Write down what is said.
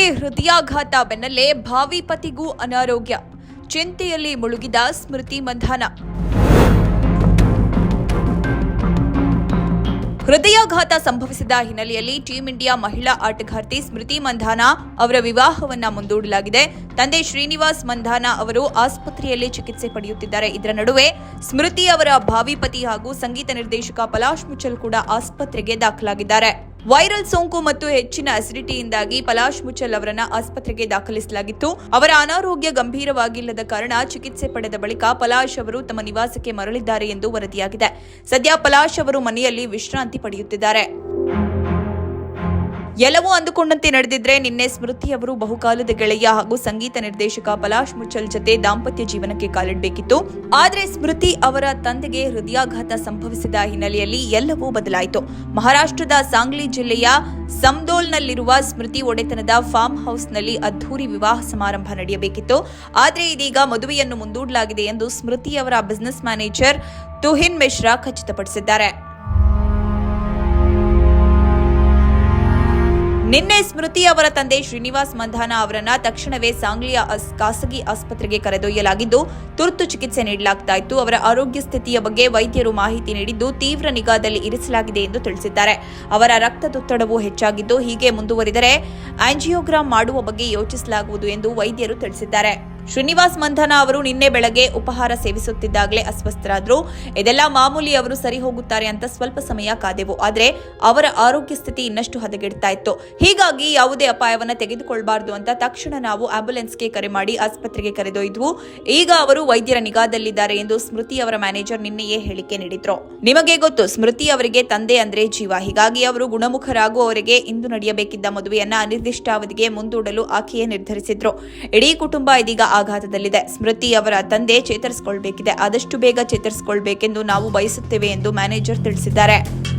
ಹೃದಯಾಘಾತ ಬೆನ್ನಲ್ಲೇ ಭಾವಿ ಪತಿಗೂ ಅನಾರೋಗ್ಯ. ಚಿಂತೆಯಲ್ಲಿ ಮುಳುಗಿದ ಸ್ಮೃತಿ ಮಂಧಾನ. ಹೃದಯಾಘಾತ ಸಂಭವಿಸಿದ ಹಿನ್ನೆಲೆಯಲ್ಲಿ ಟೀಂ ಇಂಡಿಯಾ ಮಹಿಳಾ ಆಟಗಾರ್ತಿ ಸ್ಮೃತಿ ಮಂಧಾನ ಅವರ ವಿವಾಹವನ್ನ ಮುಂದೂಡಲಾಗಿದೆ. ತಂದೆ ಶ್ರೀನಿವಾಸ್ ಮಂಧಾನ ಅವರು ಆಸ್ಪತ್ರೆಯಲ್ಲಿ ಚಿಕಿತ್ಸೆ ಪಡೆಯುತ್ತಿದ್ದಾರೆ. ಇದರ ನಡುವೆ ಸ್ಮೃತಿ ಅವರ ಭಾವಿ ಪತಿ ಹಾಗೂ ಸಂಗೀತ ನಿರ್ದೇಶಕ ಪಲಾಶ್ ಮುಚ್ಚಲ್ ಕೂಡ ಆಸ್ಪತ್ರೆಗೆ ದಾಖಲಾಗಿದ್ದಾರೆ. ವೈರಲ್ ಸೋಂಕು ಮತ್ತು ಹೆಚ್ಚಿನ ಅಸಿಡಿಟಿಯಿಂದಾಗಿ ಪಲಾಶ್ ಮುಚ್ಚಲ್ ಅವರನ್ನ ಆಸ್ಪತ್ರೆಗೆ ದಾಖಲಿಸಲಾಗಿತ್ತು. ಅವರ ಅನಾರೋಗ್ಯ ಗಂಭೀರವಾಗಿಲ್ಲದ ಕಾರಣ ಚಿಕಿತ್ಸೆ ಪಡೆದ ಬಳಿಕ ಪಲಾಶ್ ಅವರು ತಮ್ಮ ನಿವಾಸಕ್ಕೆ ಮರಳಿದ್ದಾರೆ ಎಂದು ವರದಿಯಾಗಿದೆ. ಸದ್ಯ ಪಲಾಶ್ ಅವರು ಮನೆಯಲ್ಲಿ ವಿಶ್ರಾಂತಿ ಪಡೆಯುತ್ತಿದ್ದಾರೆ. ಎಲ್ಲವೂ ಅಂದುಕೊಂಡಂತೆ ನಡೆದಿದ್ರೆ ನಿನ್ನೆ ಸ್ಮೃತಿ ಅವರು ಬಹುಕಾಲದ ಗೆಳೆಯ ಹಾಗೂ ಸಂಗೀತ ನಿರ್ದೇಶಕ ಪಲಾಶ್ ಮುಚ್ಚಲ್ ಜತೆ ದಾಂಪತ್ಯ ಜೀವನಕ್ಕೆ ಕಾಲಿಡಬೇಕಿತ್ತು. ಆದರೆ ಸ್ಮೃತಿ ಅವರ ತಂದೆಗೆ ಹೃದಯಾಘಾತ ಸಂಭವಿಸಿದ ಹಿನ್ನೆಲೆಯಲ್ಲಿ ಎಲ್ಲವೂ ಬದಲಾಯಿತು. ಮಹಾರಾಷ್ಟ್ರದ ಸಾಂಗ್ಲಿ ಜಿಲ್ಲೆಯ ಸಂದೋಲ್ನಲ್ಲಿರುವ ಸ್ಮೃತಿ ಒಡೆತನದ ಫಾರ್ಮ್ ಹೌಸ್ನಲ್ಲಿ ಅದ್ದೂರಿ ವಿವಾಹ ಸಮಾರಂಭ ನಡೆಯಬೇಕಿತ್ತು. ಆದರೆ ಇದೀಗ ಮದುವೆಯನ್ನು ಮುಂದೂಡಲಾಗಿದೆ ಎಂದು ಸ್ಮೃತಿ ಅವರ ಬಿಸಿನೆಸ್ ಮ್ಯಾನೇಜರ್ ತುಹಿನ್ ಮಿಶ್ರಾ ಖಚಿತಪಡಿಸಿದ್ದಾರೆ. ನಿನ್ನೆ ಸ್ಮೃತಿ ಅವರ ತಂದೆ ಶ್ರೀನಿವಾಸ್ ಮಂಧಾನ ಅವರನ್ನ ತಕ್ಷಣವೇ ಸಾಂಗ್ಲಿಯ ಖಾಸಗಿ ಆಸ್ಪತ್ರೆಗೆ ಕರೆದೊಯ್ಯಲಾಗಿದ್ದು, ತುರ್ತು ಚಿಕಿತ್ಸೆ ನೀಡಲಾಗ್ತಾ ಅವರ ಆರೋಗ್ಯ ಸ್ಥಿತಿಯ ಬಗ್ಗೆ ವೈದ್ಯರು ಮಾಹಿತಿ ನೀಡಿದ್ದು, ತೀವ್ರ ನಿಗಾದಲ್ಲಿ ಇರಿಸಲಾಗಿದೆ ಎಂದು ತಿಳಿಸಿದ್ದಾರೆ. ಅವರ ರಕ್ತದೊತ್ತಡವು ಹೆಚ್ಚಾಗಿದ್ದು, ಹೀಗೆ ಮುಂದುವರಿದರೆ ಆಂಜಿಯೋಗ್ರಾಮ್ ಮಾಡುವ ಬಗ್ಗೆ ಯೋಚಿಸಲಾಗುವುದು ಎಂದು ವೈದ್ಯರು ತಿಳಿಸಿದ್ದಾರೆ. ಶ್ರೀನಿವಾಸ್ ಮಂಧನ ಅವರು ನಿನ್ನೆ ಬೆಳಗ್ಗೆ ಉಪಹಾರ ಸೇವಿಸುತ್ತಿದ್ದಾಗಲೇ ಅಸ್ವಸ್ಥರಾದರು. ಇದೆಲ್ಲ ಮಾಮೂಲಿ ಅವರು ಸರಿ ಹೋಗುತ್ತಾರೆ ಅಂತ ಸ್ವಲ್ಪ ಸಮಯ ಕಾದೆವು. ಆದರೆ ಅವರ ಆರೋಗ್ಯ ಸ್ಥಿತಿ ಇನ್ನಷ್ಟು ಹದಗೆಡ್ತಾ ಇತ್ತು. ಹೀಗಾಗಿ ಯಾವುದೇ ಅಪಾಯವನ್ನು ತೆಗೆದುಕೊಳ್ಬಾರ್ದು ಅಂತ ತಕ್ಷಣ ನಾವು ಆಂಬ್ಯುಲೆನ್ಸ್ಗೆ ಕರೆ ಮಾಡಿ ಆಸ್ಪತ್ರೆಗೆ ಕರೆದೊಯ್ದ್ವು. ಈಗ ಅವರು ವೈದ್ಯರ ನಿಗಾದಲ್ಲಿದ್ದಾರೆ ಎಂದು ಸ್ಮೃತಿ ಅವರ ಮ್ಯಾನೇಜರ್ ನಿನ್ನೆಯೇ ಹೇಳಿಕೆ ನೀಡಿದ್ರು. ನಿಮಗೆ ಗೊತ್ತು, ಸ್ಮೃತಿ ಅವರಿಗೆ ತಂದೆ ಅಂದ್ರೆ ಜೀವ. ಹೀಗಾಗಿ ಅವರು ಗುಣಮುಖರಾಗುವವರೆಗೆ ಇಂದು ನಡೆಯಬೇಕಿದ್ದ ಮದುವೆಯನ್ನ ಅನಿರ್ದಿಷ್ಟಾವಧಿಗೆ ಮುಂದೂಡಲು ಆಕೆಯೇ ನಿರ್ಧರಿಸಿದ್ರು. ಇಡೀ ಕುಟುಂಬ ಇದೀಗ ಆಘಾತದಲ್ಲಿದೆ. ಸ್ಮೃತಿ ಅವರ ತಂದೆ ಚೇತರಿಸಿಕೊಳ್ಬೇಕಿದೆ. ಆದಷ್ಟು ಬೇಗ ಚೇತರಿಸಿಕೊಳ್ಬೇಕೆಂದು ನಾವು ಬಯಸುತ್ತೇವೆ ಎಂದು ಮ್ಯಾನೇಜರ್ ತಿಳಿಸಿದ್ದಾರೆ.